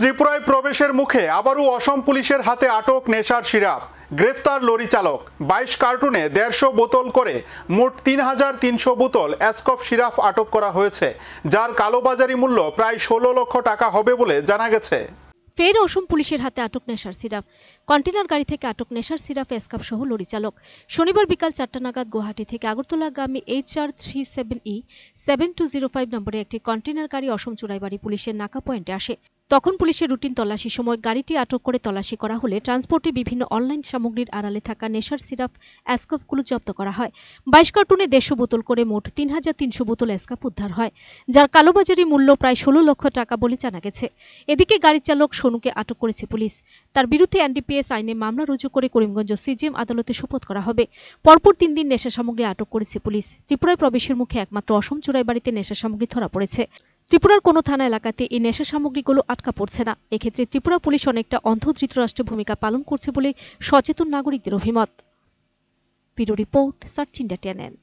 ত্রিপুরায় প্রবেশের মুখে আবারও অসম পুলিশের হাতে আটক নেশার সিরাপ। গ্রেফতার লরি চালক। বাইশ কার্টুনে দেড়শো বোতল করে মোট তিন হাজার তিনশো বোতল অ্যাসকফ সিরাপ আটক করা হয়েছে, যার কালোবাজারি মূল্য প্রায় ষোলো লক্ষ টাকা হবে বলে জানা গেছে। ফের অসম পুলিশের হাতে আটক নেশার সিরাপ। কন্টেনার গাড়ি থেকে আটক নেশার সিরাপ, এসকাপ সহ লরি চালক। শনিবার বিকাল চারটা নাগাদ গুয়াহাটি থেকে আগরতলাগামী H R three seven E seven two zero five নম্বরে একটি কন্টেনার গাড়ি অসম চুরাইবাড়ি পুলিশের নাকা পয়েন্টে আসে। তখন পুলিশের রুটিন তল্লাশির সময় গাড়িটি আটক করে তল্লাশি করা হলে ট্রান্সপোর্টে বিভিন্ন অনলাইন সামগ্রীর আড়ালে থাকা নেশার সিরাপ অ্যাসকাপগুলো জব্দ করা হয়। বাইশ কার্টুনে দেড়শো বোতল করে মোট তিন হাজার তিনশো বোতল অ্যাসকাপ উদ্ধার হয়, যার কালোবাজারি মূল্য প্রায় ষোলো লক্ষ টাকা বলে জানা গেছে। এদিকে গাড়ির চালক সোনুকে আটক করেছে পুলিশ। তার বিরুদ্ধে এনডিপিএস আইনে মামলা রুজু করে করিমগঞ্জ সিজিএম আদালতে শোপথ করা হবে। পরপর তিন দিন নেশা সামগ্রী আটক করেছে পুলিশ। ত্রিপুরায় প্রবেশের মুখে একমাত্র অসম চোরাই বাড়িতে নেশা সামগ্রী ধরা পড়েছে। ত্রিপুরার কোনো থানা এলাকাতে এই নেশা সামগ্রীগুলো আটকা পড়ছে না। এক্ষেত্রে ত্রিপুরা পুলিশ অনেকটা অন্ধ ধৃতরাষ্ট্রের ভূমিকা পালন করছে বলে সচেতন নাগরিকদের অভিমত। Bureau report, search India TNN